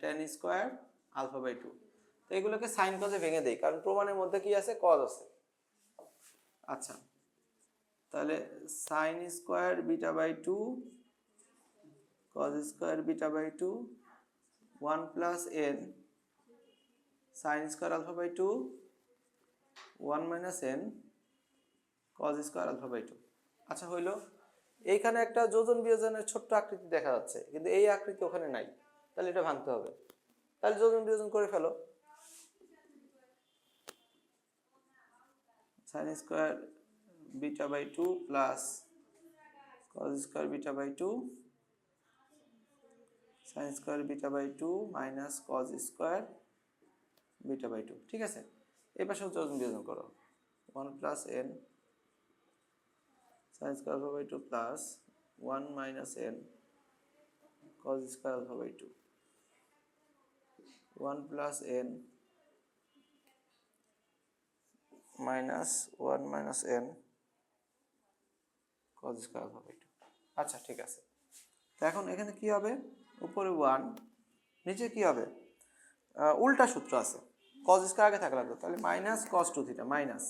Ten square alpha by two তো এগুলোকে sign কজে ভেঙে দেই, কারণ প্রমাণের মধ্যে কি আছে? কজ আছে। আচ্ছা তাহলে sine square beta by two cos square beta by two one plus N sine square alpha by two one minus N cos square alpha by two আচ্ছা হইল, এইখানে একটা যোজন বিয়োজনের ছোট্ট আকৃতি দেখা যাচ্ছে, কিন্তু এই আকৃতি ওখানে নাই। তাহলে এটা ভাঙতে হবে। তাহলে যোজন বিয়োজন করে ফেলো। Sine square beta by two plus cos square beta by two sine square beta by two minus cos square beta by two ঠিক আছে? এই পাশেও যোজন বিয়োজন করো। One plus N sine square by two plus one minus N cos square by two one plus N minus one minus N cos square alpha by two আচ্ছা ঠিক আছে। তো এখন এখানে কি হবে? উপরে ওয়ান নিচে কি হবে? উল্টা সূত্র আছে। কজ স্কোয়ার আগে থাকা লাগতো তাহলে minus cos two theta minus